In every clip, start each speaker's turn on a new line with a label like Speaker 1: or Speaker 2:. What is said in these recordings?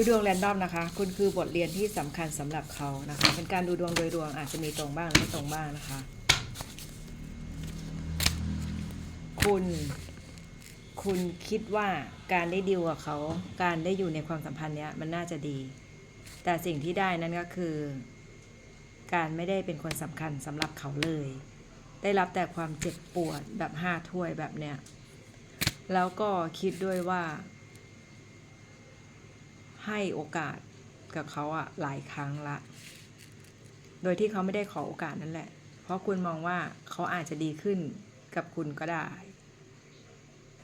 Speaker 1: ดูดวงแรนดอมนะคะ คุณคือบทเรียนที่สำคัญสำหรับเขานะคะ เป็นการดูดวงโดยรวมอาจจะมีตรงบ้างไม่ตรงบ้างนะคะ คุณ คุณคิดว่าการได้ดีลกับเขา การได้อยู่ในความสัมพันธ์เนี้ยมันน่าจะดี แต่สิ่งที่ได้นั่นก็คือ การไม่ได้เป็นคนสำคัญสำหรับเขาเลย ได้รับแต่ความเจ็บปวดแบบห้าถ้วยแบบเนี้ย แล้วก็คิดด้วยว่า ให้โอกาสกับเขาอะหลายครั้งละ โดยที่เขาไม่ได้ขอโอกาสนั่นแหละ เพราะคุณมองว่าเขาอาจจะดีขึ้นกับคุณก็ได้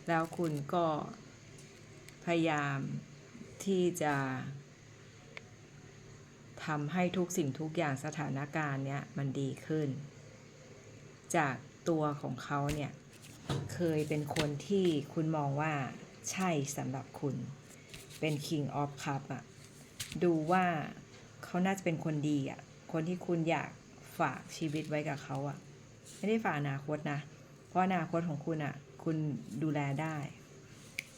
Speaker 1: แล้วคุณก็พยายามที่จะทำให้ทุกสิ่งทุกอย่างสถานการณ์เนี้ยมันดีขึ้น จากตัวของเขาเนี่ยเคยเป็นคนที่คุณมองว่าใช่สำหรับคุณ เป็น King of Cup อะดูว่าเขาน่าจะเป็นคนดีอะคนที่คุณอยากฝากชีวิตไว้กับเขาอะไม่ได้ฝากอนาคตนะ เพราะอนาคตของคุณอะคุณดูแลได้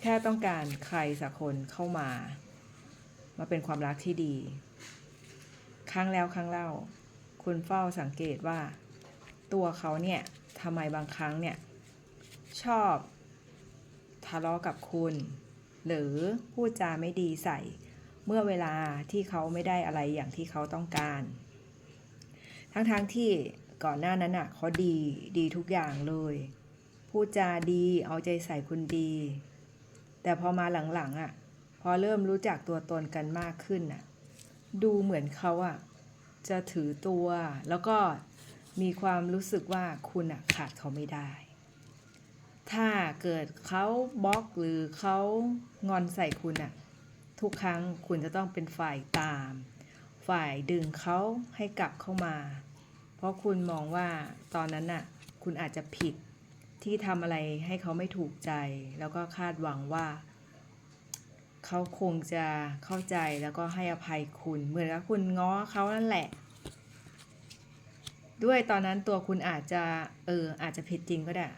Speaker 1: แค่ต้องการใครสักคนเข้ามา มาเป็นความรักที่ดี ครั้งแล้วครั้งเล่า คุณเฝ้าสังเกตว่า ตัวเขาเนี่ยทำไมบางครั้งเนี่ยชอบทะเลาะกับคุณ หรือพูดจาไม่ดีใส่ เมื่อเวลาที่เขาไม่ได้อะไรอย่างที่เขาต้องการ ทั้งๆทที่ก่อนหน้านั้นอะเขาดีดีทุกอย่างเลย พูดจาดีเอาใจใส่คุณดี แต่พอมาหลังๆอะพอเริ่มรู้จักตัวตนกันมากขึ้นอะดูเหมือนเขาอะจะถือตัวแล้วก็มีความรู้สึกว่าคุณอะขาดเขาไม่ได้ ถ้าเกิดเขาบล็อกหรือเขางอนใส่คุณอะทุกครั้งคุณจะต้องเป็นฝ่ายตาม ฝ่ายดึงเขาให้กลับเข้ามา เพราะคุณมองว่าตอนนั้นน่ะคุณอาจจะผิดที่ทำอะไรให้เขาไม่ถูกใจ แล้วก็คาดหวังว่า เขาคงจะเข้าใจแล้วก็ให้อภัยคุณ เหมือนกับคุณง้อเขานั่นแหละ ด้วยตอนนั้นตัวคุณอาจจะเอออาจจะผิดจริงก็ได้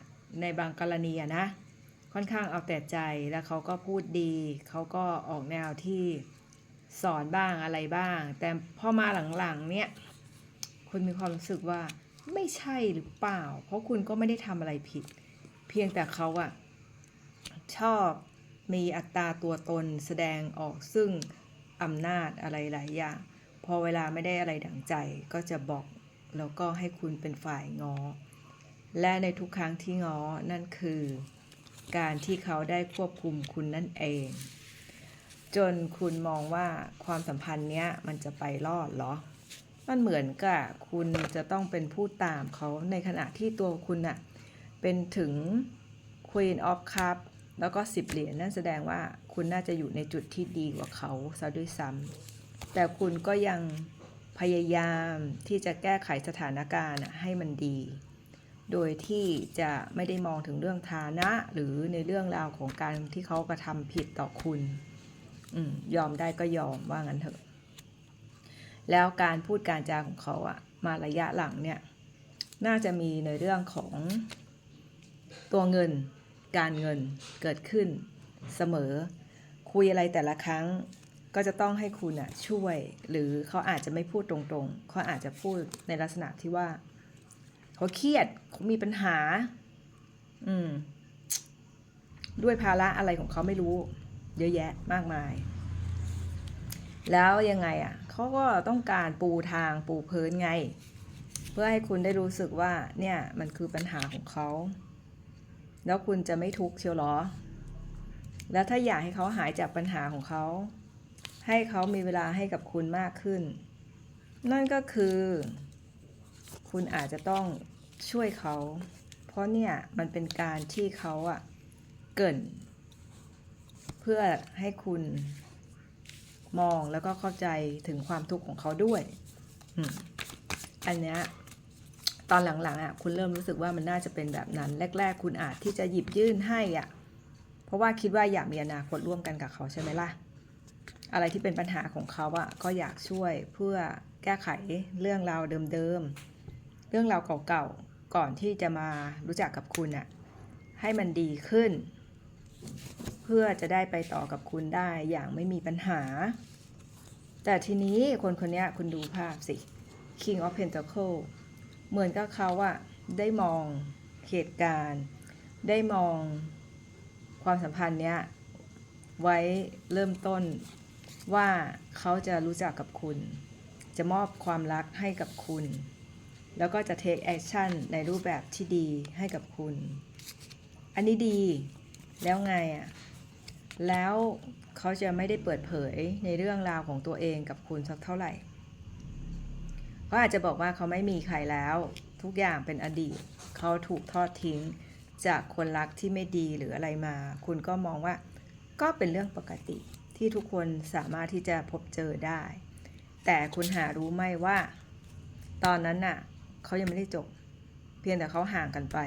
Speaker 1: ในบางกรณีอะนะ ค่อนข้างเอาแต่ใจแล้วเขาก็พูดดี เขาก็ออกแนวที่สอนบ้างอะไรบ้าง แต่พอมาหลังๆ เนี่ยคุณมีความรู้สึกว่าไม่ใช่หรือเปล่า เพราะคุณก็ไม่ได้ทำอะไรผิด เพียงแต่เขาอะชอบมีอัตราตัวตนแสดงออกซึ่งอำนาจอะไรหลายอย่าง พอเวลาไม่ได้อะไรดังใจก็จะบอก แล้วก็ให้คุณเป็นฝ่ายงอ และในทุกครั้งที่ง้อนั่นคือ การที่เขาได้ควบคุมคุณนั่นเอง จนคุณมองว่าความสัมพันธ์เนี้ยมันจะไปรอดเหรอ มันเหมือนกับคุณจะต้องเป็นผู้ตามเขาในขณะที่ตัวคุณอะเป็นถึง Queen of Cup แล้วก็สิบเหรียญนั่นแสดงว่าคุณน่าจะอยู่ในจุดที่ดีกว่าเขาซะด้วยซ้ำแต่คุณก็ยังพยายามที่จะแก้ไขสถานการณ์ให้มันดี โดยที่จะไม่ได้มองถึงเรื่องฐานะ หรือในเรื่องราวของการที่เขากระทำผิดต่อคุณอยอมได้ก็ยอมว่างั้นเถอะ แล้วการพูดการจาของเขาอะมาระยะหลังเนี่ย น่าจะมีในเรื่องของตัวเงิน การเงินเกิดขึ้นเสมอ คุยอะไรแต่ละครั้งก็จะต้องให้คุณอะช่วย หรือเขาอาจจะไม่พูดตรงๆเขาอาจจะพูดในลักษณะที่ว่า เขาเครียดเขามีปัญหา อืม ด้วยภาระอะไรของเขาไม่รู้ เยอะแยะมากมาย แล้วยังไงอะเขาก็ต้องการปูทางปูพื้นไง เพื่อให้คุณได้รู้สึกว่า เนี่ย มันคือปัญหาของเขา แล้วคุณจะไม่ทุกข์เชียวหรอ แล้วถ้าอยากให้เขาหายจากปัญหาของเขา ให้เขามีเวลาให้กับคุณมากขึ้น นั่นก็คือคุณอาจจะต้อง ช่วยเขา เพราะเนี่ยมันเป็นการที่เขาอะเกินเพื่อให้คุณมองแล้วก็เข้าใจถึงความทุกข์ของเขาด้วยอันเนี้ยตอนหลังๆอะคุณเริ่มรู้สึกว่ามันน่าจะเป็นแบบนั้น แรก ๆ คุณอาจที่จะหยิบยื่นให้อะ เพราะว่าคิดว่าอยากมีอนาคตร่วมกันกับเขาใช่ไหมล่ะ อะไรที่เป็นปัญหาของเขาอะก็อยากช่วยเพื่อแก้ไขเรื่องราวเดิมๆเรื่องราวเก่าๆ ก่อนที่จะมารู้จักกับคุณอะให้มันดีขึ้น เพื่อจะได้ไปต่อกับคุณได้อย่างไม่มีปัญหา แต่ทีนี้คนคนนี้คุณดูภาพสิ King of Pentacle เหมือนกับเขาอะได้มองเหตุการณ์ ได้มองความสัมพันธ์เนี้ยไว้เริ่มต้นว่าเขาจะรู้จักกับคุณ จะมอบความรักให้กับคุณ แล้วก็จะ take action ในรูปแบบที่ดีให้กับคุณ อันนี้ดี แล้วไงอะ่ะ แล้วเขาจะไม่ได้เปิดเผยในเรื่องราวของตัวเองกับคุณสักเท่าไหร่เขาอาจจะบอกว่าเขาไม่มีใครแล้ว ทุกอย่างเป็นอดีต เขาถูกทอดทิ้งจากคนรักที่ไม่ดีหรืออะไรมา คุณก็มองว่า ก็เป็นเรื่องปกติที่ทุกคนสามารถที่จะพบเจอได้ แต่คุณหารู้ไหมว่า ตอนนั้นน่ะ เขายังไม่ได้จบ เพียงแต่เขาห่างกันไป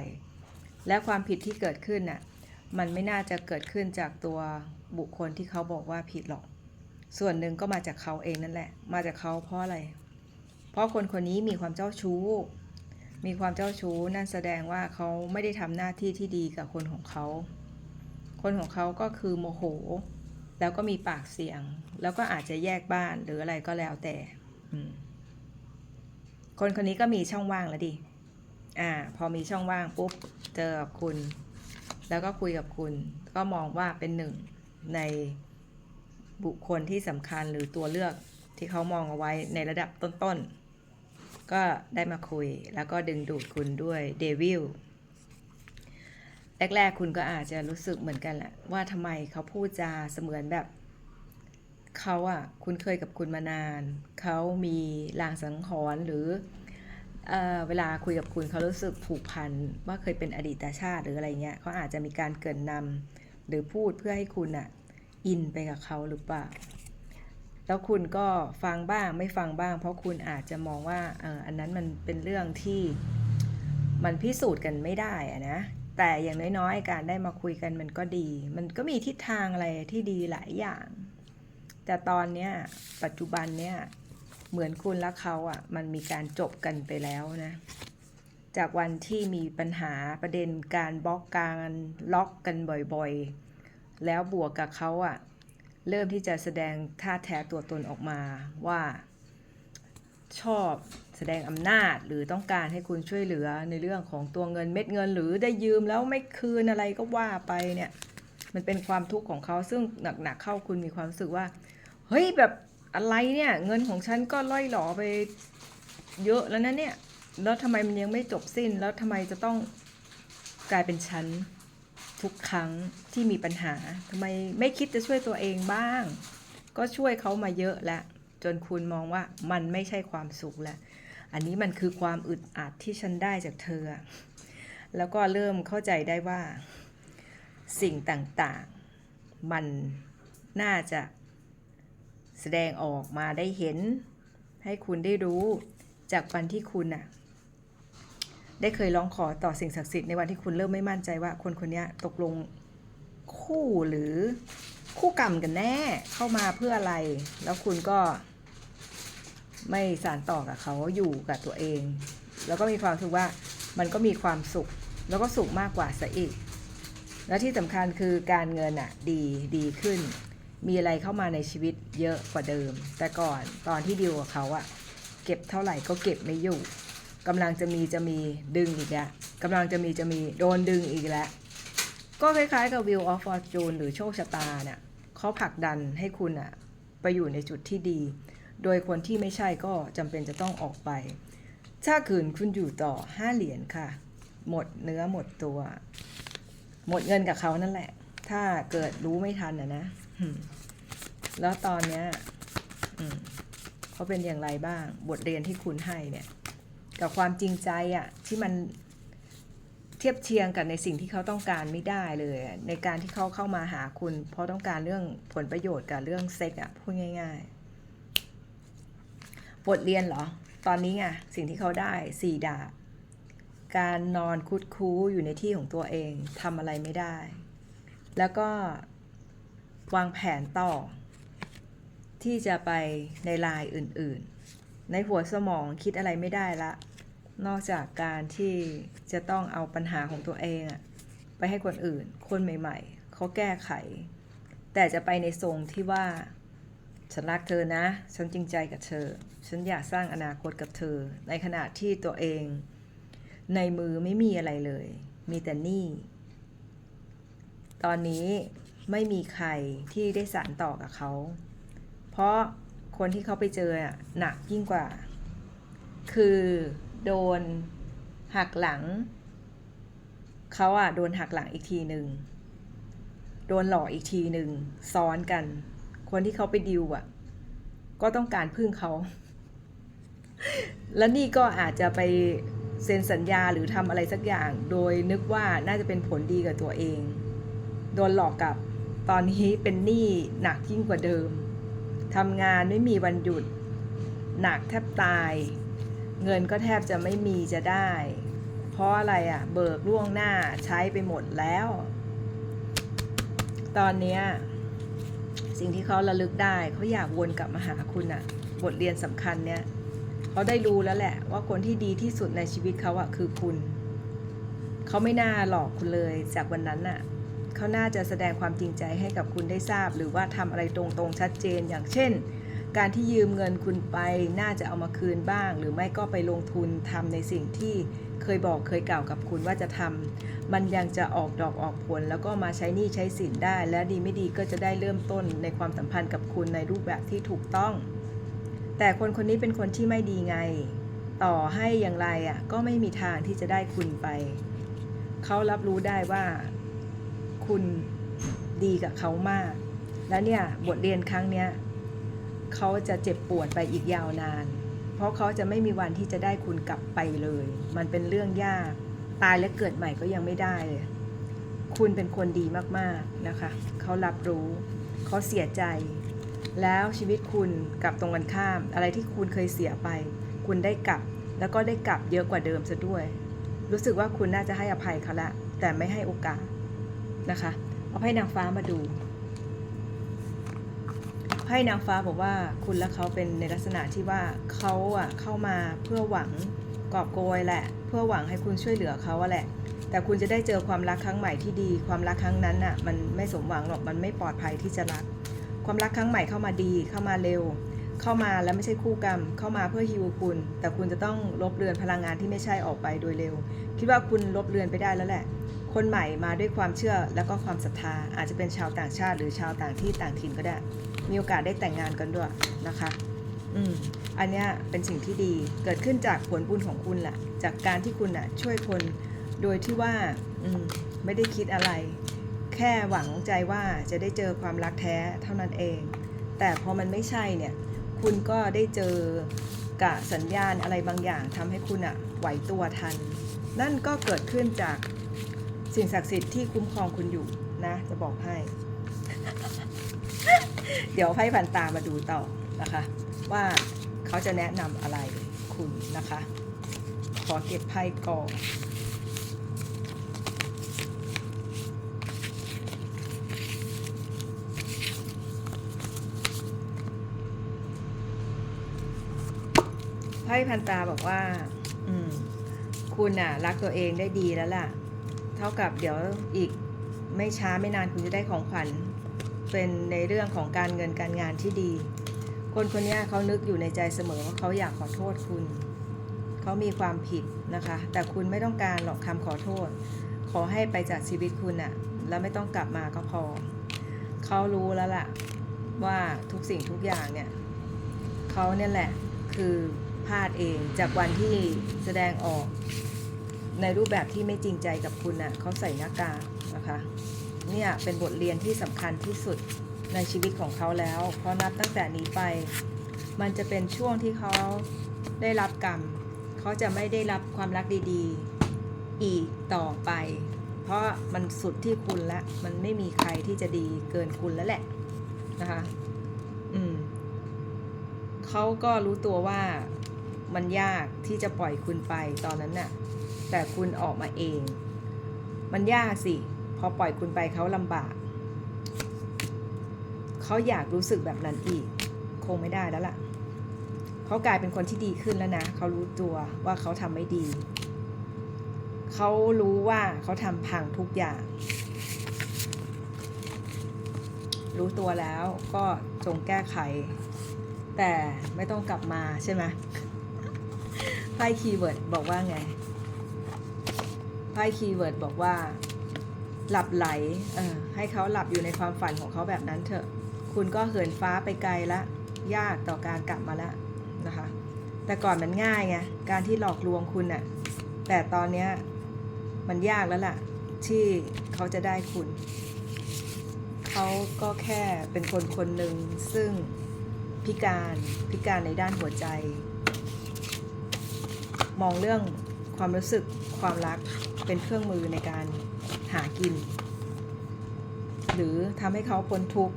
Speaker 1: และความผิดที่เกิดขึ้นน่ะมันไม่น่าจะเกิดขึ้นจากตัวบุคคลที่เขาบอกว่าผิดหรอก ส่วนหนึ่งก็มาจากเขาเองนั่นแหละ มาจากเขาเพราะอะไร เพราะคนคนนี้มีความเจ้าชู้ มีความเจ้าชู้นั่นแสดงว่าเขาไม่ได้ทำหน้าที่ที่ดีกับคนของเขา คนของเขาก็คือโมโห แล้วก็มีปากเสียง แล้วก็อาจจะแยกบ้านหรืออะไรก็แล้วแต่ อืม คนคนนี้ก็มีช่องว่างแล้วดิ อ่า พอมีช่องว่างปุ๊บ เจอกับคุณ แล้วก็คุยกับคุณ ก็มองว่าเป็นหนึ่งในบุคคลที่สำคัญหรือตัวเลือกที่เขามองเอาไว้ในระดับต้นๆ ก็ได้มาคุยแล้วก็ดึงดูดคุณด้วยเดวิลแรกๆ คุณก็อาจจะรู้สึกเหมือนกันแหละว่าทำไมเขาพูดจาเสมือนแบบ เขาอะคุ้นเคยกับคุณมานาน เขามีลางสังหรณ์หรือเอเวลาคุยกับคุณเขารู้สึกผูกพันว่าเคยเป็นอดีตชาติหรืออะไรเงี้ยเขาอาจจะมีการเกินนำหรือพูดเพื่อให้คุณอะอินไปกับเขาหรือเปล่าแล้วคุณก็ฟังบ้างไม่ฟังบ้าง เพราะคุณอาจจะมองว่าเอออันนั้นมันเป็นเรื่องที่มันพิสูจน์กันไม่ได้อะนะแต่อย่างน้อยๆ การได้มาคุยกันมันก็ดี มันก็มีทิศทางอะไรที่ดีหลายอย่าง แต่ตอนเนี้ยปัจจุบันเนี้ยเหมือนคุณและเขาอะมันมีการจบกันไปแล้วนะ จากวันที่มีปัญหาประเด็นการบล็อกการล็อกกันบ่อยๆ แล้วบวกกับเขาอะเริ่มที่จะแสดงท่าแท้ตัวตนออกมาว่าชอบแสดงอำนาจหรือต้องการให้คุณช่วยเหลือในเรื่องของตัวเงินเม็ดเงิน หรือได้ยืมแล้วไม่คืนอะไรก็ว่าไปเนี่ย มันเป็นความทุกข์ของเขาซึ่งหนักๆเข้าคุณมีความรู้สึกว่า เฮ้ยแบบอะไรเนี่ย เงินของฉันก็ล่อยหลอไปเยอะแล้วนะเนี่ย แล้วทำไมมันยังไม่จบสิ้น แล้วทำไมจะต้องกลายเป็นฉันทุกครั้งที่มีปัญหาทำไมไม่คิดจะช่วยตัวเองบ้าง ก็ช่วยเขามาเยอะแล้ว จนคุณมองว่ามันไม่ใช่ความสุขแล้ว อันนี้มันคือความอึดอัดที่ฉันได้จากเธอ แล้วก็เริ่มเข้าใจได้ว่า สิ่งต่างๆ มันน่าจะ แสดงออกมาได้เห็น ให้คุณได้รู้จากวันที่คุณน่ะได้เคยร้องขอต่อสิ่งศักดิ์สิทธิ์ในวันที่คุณเริ่มไม่มั่นใจว่าคนคนนี้ตกลงคู่หรือคู่กรรมกันแน่เข้ามาเพื่ออะไร แล้วคุณก็ไม่สานต่อกับเขาอยู่กับตัวเอง แล้วก็มีความรู้ว่ามันก็มีความสุข แล้วก็สุขมากกว่าซะอีก และที่สำคัญคือการเงินอะดีดีขึ้น มีอะไรเข้ามาในชีวิตเยอะกว่าเดิม แต่ก่อนตอนที่ดีลกับเขาอะเก็บเท่าไหร่ก็เก็บไม่อยู่กำลังจะมีจะมีดึงอีกแล้วกำลังจะมีจะมีโดนดึงอีกแล้ว ก็คล้ายๆกับ Wheel of Fortune หรือโชคชะตาเนี่ยเขาผลักดันให้คุณอะไปอยู่ในจุดที่ดี โดยคนที่ไม่ใช่ก็จำเป็นจะต้องออกไป ถ้าคืนคุณอยู่ต่อห้าเหรียญค่ะ หมดเนื้อหมดตัว หมดเงินกับเขานั่นแหละ ถ้าเกิดรู้ไม่ทันอะนะ แล้วตอนเนี้ยอืเขาเป็นอย่างไรบ้าง บทเรียนที่คุณให้เนี่ย กับความจริงใจอะที่มันเทียบเทียงกับในสิ่งที่เขาต้องการไม่ได้เลย ในการที่เขาเข้ามาหาคุณ เพราะต้องการเรื่องผลประโยชน์กับเรื่องเซ็กอะพูดง่าย ๆ บทเรียนเหรอ ตอนนี้ไงสิ่งที่เขาได้สี่ดาบการนอนคุดคู้อยู่ในที่ของตัวเองทำอะไรไม่ได้ แล้วก็ วางแผนต่อ ที่จะไปในลายอื่นๆ ในหัวสมองคิดอะไรไม่ได้ละ นอกจากการที่จะต้องเอาปัญหาของตัวเองอะไปให้คนอื่น คนใหม่ ๆเขาแก้ไข แต่จะไปในทรงที่ว่า ฉันรักเธอนะ ฉันจริงใจกับเธอ ฉันอยากสร้างอนาคตกับเธอ ในขณะที่ตัวเอง ในมือไม่มีอะไรเลย มีแต่หนี้ตอนนี้ ไม่มีใครที่ได้สานต่อกับเขา เพราะคนที่เขาไปเจออะหนักยิ่งกว่า คือโดนหักหลัง เขาอะโดนหักหลังอีกทีหนึ่ง โดนหลอกอีกทีหนึ่งซ้อนกัน คนที่เขาไปดิวอะก็ต้องการพึ่งเขา แล้วนี่ก็อาจจะไปเซ็นสัญญาหรือทำอะไรสักอย่าง โดยนึกว่าน่าจะเป็นผลดีกับตัวเอง โดนหลอกกับ ตอนนี้เป็นหนี้หนักยิ่งกว่าเดิมทำงานไม่มีวันหยุด หนักแทบตาย เงินก็แทบจะไม่มีจะได้ เพราะอะไรอะ่ะ เบิกล่วงหน้าใช้ไปหมดแล้ว ตอนเนี้ยสิ่งที่เขาระลึกได้เขาอยากวนกลับมาหาคุณอะ่ะ บทเรียนสำคัญเนี่ยเขาได้รู้แล้วแหละ ว่าคนที่ดีที่สุดในชีวิตเขาอะ่ะคือคุณ เขาไม่น่าหลอกคุณเลยจากวันนั้นน่ะ เขาน่าจะแสดงความจริงใจให้กับคุณได้ทราบ หรือว่าทำอะไรตรงๆชัดเจน อย่างเช่น การที่ยืมเงินคุณไปน่าจะเอามาคืนบ้าง หรือไม่ก็ไปลงทุนทำในสิ่งที่เคยบอกเคยกล่าวกับคุณว่าจะทำมันยังจะออกดอกออกผล แล้วก็มาใช้หนี้ใช้สินได้ และดีไม่ดีก็จะได้เริ่มต้นในความสัมพันธ์กับคุณในรูปแบบที่ถูกต้อง แต่คนคนนี้เป็นคนที่ไม่ดีไง ต่อให้อย่างไรอะก็ไม่มีทางที่จะได้คุณไป เขารับรู้ได้ว่า คุณดีกับเขามาก และเนี่ยบทเรียนครั้งเนี้ยเขาจะเจ็บปวดไปอีกยาวนาน เพราะเขาจะไม่มีวันที่จะได้คุณกลับไปเลย มันเป็นเรื่องยาก ตายและเกิดใหม่ก็ยังไม่ได้เลย คุณเป็นคนดีมากๆนะคะ เขารับรู้ เขาเสียใจ แล้วชีวิตคุณกลับตรงกันข้าม อะไรที่คุณเคยเสียไป คุณได้กลับ แล้วก็ได้กลับเยอะกว่าเดิมซะด้วย รู้สึกว่าคุณน่าจะให้อภัยเขาละ แต่ไม่ให้โอกาส นะคะ เอาไพ่นางฟ้ามาดูไพ่นางฟ้าบอกว่าคุณและเขาเป็นในลักษณะที่ว่าเขาอะเข้ามาเพื่อหวังกอบโกยแหละ เพื่อหวังให้คุณช่วยเหลือเขาอะแหละ แต่คุณจะได้เจอความรักครั้งใหม่ที่ดี ความรักครั้งนั้นอะมันไม่สมหวังหรอกมันไม่ปลอดภัยที่จะรัก ความรักครั้งใหม่เข้ามาดีเข้ามาเร็ว เข้ามาแล้วไม่ใช่คู่กรรม เข้ามาเพื่อฮิวคุณ แต่คุณจะต้องลบเลือนพลังงานที่ไม่ใช่ออกไปโดยเร็ว คิดว่าคุณลบเลือนไปได้แล้วแหละ คนใหม่มาด้วยความเชื่อแล้วก็ความศรัทธา อาจจะเป็นชาวต่างชาติ หรือชาวต่างที่ต่างถิ่นก็ได้ มีโอกาสได้แต่งงานกันด้วยนะคะ อืมอันนี้เป็นสิ่งที่ดีเกิดขึ้นจากผลบุญของคุณแหละจากการที่คุณอะช่วยคนโดยที่ว่าอืมไม่ได้คิดอะไร แค่หวังใจว่าจะได้เจอความรักแท้เท่านั้นเอง แต่พอมันไม่ใช่เนี่ยคุณก็ได้เจอกะสัญญาณอะไรบางอย่างทำให้คุณอะไหวตัวทัน นั่นก็เกิดขึ้นจาก สิ่งศักดิ์สิทธิ์ที่คุ้มครองคุณอยู่นะ จะบอกให้ เดี๋ยวไพ่พันตามาดูต่อนะคะ ว่าเขาจะแนะนำอะไรคุณนะคะ ขอเก็บไพ่ก่อนไพ่พันตาบอกว่า อืม คุณน่ะ รักตัวเองได้ดีแล้วล่ะ ท่ากับเดี๋ยวอีกไม่ช้าไม่นานคุณจะได้ของขวัญเป็นในเรื่องของการเงินการงานที่ดี คนคนนี้เขานึกอยู่ในใจเสมอว่าเขาอยากขอโทษคุณ เขามีความผิดนะคะ แต่คุณไม่ต้องการหรอกคำขอโทษ ขอให้ไปจากชีวิตคุณอะแล้วไม่ต้องกลับมาก็พอ เขารู้แล้วล่ะว่าทุกสิ่งทุกอย่างเนี่ยเขาเนี่ยแหละคือพลาดเองจากวันที่แสดงออก ในรูปแบบที่ไม่จริงใจกับคุณน่ะเขาใส่หน้ากากนะคะเนี่ยเป็นบทเรียนที่สำคัญที่สุดในชีวิตของเขาแล้ว เพราะนับตั้งแต่นี้ไป มันจะเป็นช่วงที่เขาได้รับกรรม เขาจะไม่ได้รับความรักดีๆ อีกต่อไป เพราะมันสุดที่คุณล้วมันไม่มีใครที่จะดีเกินคุณแล้วแหละนะคะ อืมเขาก็รู้ตัวว่ามันยากที่จะปล่อยคุณไปตอนนั้นน่ะ แต่คุณออกมาเอง มันยากสิ พอปล่อยคุณไปเขาลำบาก เขาอยากรู้สึกแบบนั้นอีก คงไม่ได้แล้วล่ะ เขากลายเป็นคนที่ดีขึ้นแล้วนะ เขารู้ตัวว่าเขาทำไม่ดี เขารู้ว่าเขาทำพังทุกอย่าง รู้ตัวแล้วก็จงแก้ไข แต่ไม่ต้องกลับมาใช่ไหมไพ่คีย์เวิร์ดบอกว่าไง ไพ่คีย์เวิร์ดบอกว่า หลับไหลเออให้เขาหลับอยู่ในความฝันของเขาแบบนั้นเถอะ คุณก็เหินฟ้าไปไกลละ ยากต่อการกลับมาล้วนะคะ แต่ก่อนมันง่ายไง การที่หลอกลวงคุณน่ะแต่ตอนเนี้ยมันยากแล้วล่ะ ที่เขาจะได้คุณ เขาก็แค่เป็นคนคนหนึ่งซึ่งพิการพิการในด้านหัวใจ มองเรื่องความรู้สึกความรัก เป็นเครื่องมือในการหากิน หรือทำให้เขาพ้นทุกข์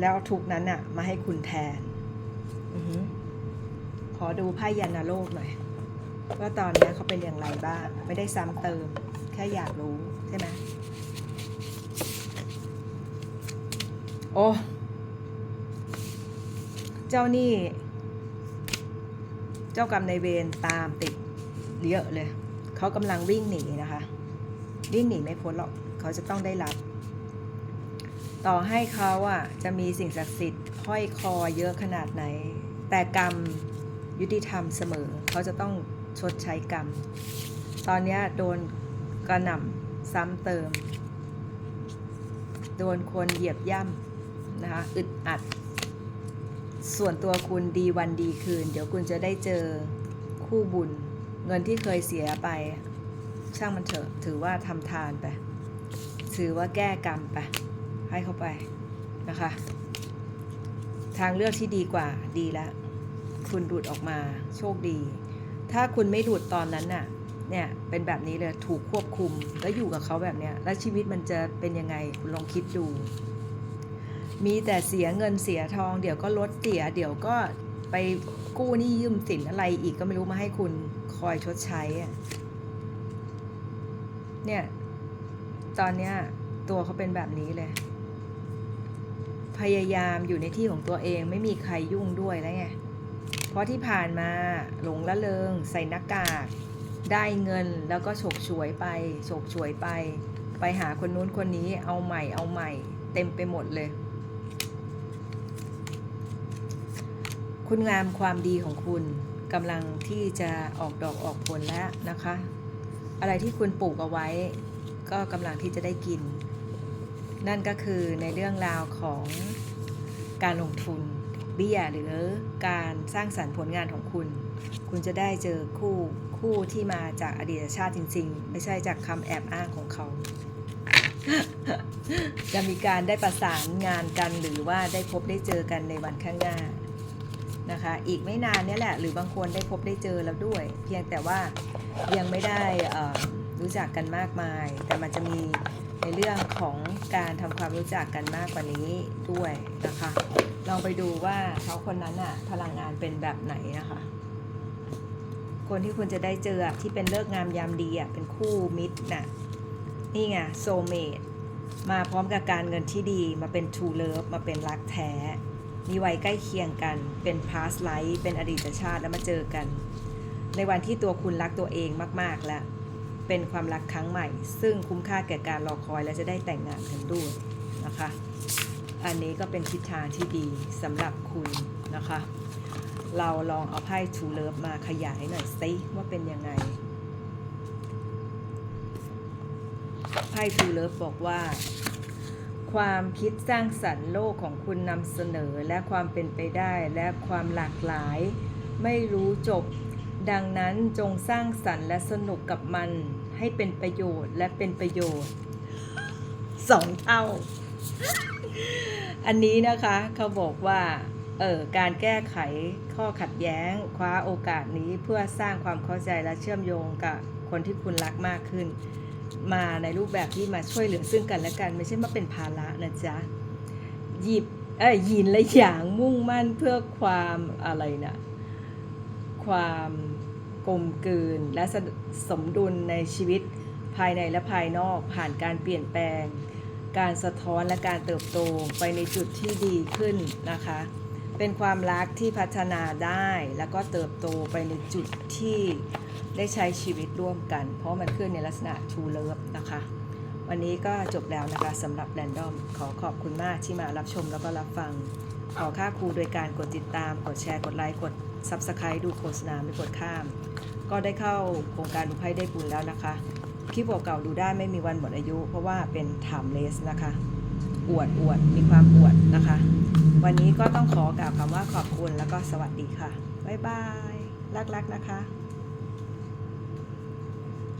Speaker 1: แล้วเอาทุกข์นั้นน่ะมาให้คุณแทนอือหือขอดูไพ่ยันโลกหน่อยว่าตอนนี้เขาเป็นอย่างไรบ้าง ไม่ได้ซ้ำเติม แค่อยากรู้ใช่ไหมโอ้เจ้านี่ เจ้ากรรมในายเวรตามติดเยอะเลย เขากำลังวิ่งหนีนะคะ วิ่งหนีไม่พ้นหรอกเขาจะต้องได้รับ ต่อให้เขาอะจะมีสิ่งศักดิ์สิทธิ์ห้อยคอเยอะขนาดไหน แต่กรรมยุติธรรมเสมอ เขาจะต้องชดใช้กรรม ตอนนี้โดนกระหน่ำซ้ำเติม โดนคนเหยียบย่ำนะคะอึดอัด ส่วนตัวคุณดีวันดีคืน เดี๋ยวคุณจะได้เจอคู่บุญ เงินที่เคยเสียไป ช่างมันเถอะถือว่าทำทานไปถือว่าแก้กรรมไปให้เขาไปนะคะ ทางเลือกที่ดีกว่าดีแล้วคุณดูดออกมาโชคดี ถ้าคุณไม่ดูดตอนนั้นน่ะเนี่ยเป็นแบบนี้เลยถูกควบคุมแล้วอยู่กับเขาแบบเนี้ยแล้วชีวิตมันจะเป็นยังไงคุณลองคิดดู มีแต่เสียเงินเสียทอง เดี๋ยวก็ลดเสีย เดี๋ยวก็ไปกู้หนี้ยืมสินอะไรอีกก็ไม่รู้มาให้คุณ คอยชดใช้อะเนี่ย ตอนเนี้ยตัวเขาเป็นแบบนี้เลย พยายามอยู่ในที่ของตัวเองไม่มีใครยุ่งด้วยแล้วไง เพราะที่ผ่านมาหลงละเลงใส่หน้ากากได้เงินแล้วก็ฉกฉวยไปฉกฉวยไป ไปหาคนนู้นคนนี้เอาใหม่เอาใหม่ เต็มไปหมดเลย คุณงามความดีของคุณ กำลังที่จะออกดอกออกผลแล้วนะคะ อะไรที่คุณปลูกเอาไว้ ก็กำลังที่จะได้กิน นั่นก็คือในเรื่องราวของการลงทุนเบี้ยหรือการสร้างสรรค์ผลงานของคุณ คุณจะได้เจอคู่คู่ที่มาจากอดีตชาติจริง ๆ ไม่ใช่จากคำแอบอ้างของเขา จะมีการได้ประสานงานกันหรือว่าได้พบได้เจอกันในวันข้างหน้า นะคะ อีกไม่นานนี้แหละ หรือบางคนได้พบได้เจอแล้วด้วย เพียงแต่ว่ายังไม่ได้รู้จักกันมากมาย แต่มันจะมีในเรื่องของการทำความรู้จักกันมากกว่านี้ด้วยนะคะ ลองไปดูว่าเขาคนนั้นอะพลังงานเป็นแบบไหนนะคะ คนที่คุณจะได้เจอที่เป็นเลิกงามยามดีอะเป็นคู่มิตรน่ะนี่ไงโซเมดมาพร้อมกับการเงินที่ดีมาเป็น True Love มาเป็นรักแท้ มีวัยใกล้เคียงกัน เป็น past life เป็นอดีตชาติแล้วมาเจอกัน ในวันที่ตัวคุณรักตัวเองมาก ๆ แล้ว เป็นความรักครั้งใหม่ ซึ่งคุ้มค่าแก่การรอคอยและจะได้แต่งงานกันด้วยนะคะ อันนี้ก็เป็นทิศทางที่ดีสำหรับคุณนะคะ เราลองเอาไพ่ True Love มาขยายหน่อยซิว่าเป็นยังไงไพ่ทูเลิฟบอกว่า ความคิดสร้างสรรค์โลกของคุณนำเสนอและความเป็นไปได้และความหลากหลาย ไม่รู้จบ ดังนั้นจงสร้างสรรค์และสนุกกับมันให้เป็นประโยชน์และเป็นประโยชน์สองเท่า อันนี้นะคะเขาบอกว่าเออการแก้ไขข้อขัดแย้ง คว้าโอกาสนี้เพื่อสร้างความเข้าใจและเชื่อมโยงกับคนที่คุณรักมากขึ้น มาในรูปแบบที่มาช่วยเหลือซึ่งกันและกัน ไม่ใช่มาเป็นภาระนะจ๊ะหยิบเอ้ยยินและอย่างมุ่งมั่นเพื่อความอะไรนะความกลมกลืนและสสมดุลในชีวิตภายในและภายนอกผ่านการเปลี่ยนแปลง การสะท้อนและการเติบโตไปในจุดที่ดีขึ้นนะคะ เป็นความรักที่พัฒนาได้แล้วก็เติบโตไปในจุดที่ได้ใช้ชีวิตร่วมกัน เพราะมันขึ้นในลักษณะ true love นะคะ วันนี้ก็จบแล้วนะคะสำหรับแรนดอมขอขอบคุณมากที่มารับชมแล้วก็รับฟัง ขอค่าครูโดยการกดติดตาม กดแชร์ กดไลค์ กด Subscribe ดูโฆษณาไม่กดข้าม ก็ได้เข้าโครงการดูไพ่ได้บุญแล้วนะคะ คลิปเก่าๆดูได้ไม่มีวันหมดอายุ เพราะว่าเป็น timeless นะคะ อวดอวดมีความอวดนะคะ วันนี้ก็ต้องขอกล่าวคำว่าขอบคุณแล้วก็สวัสดีค่ะ บ๊ายบาย รักๆนะคะ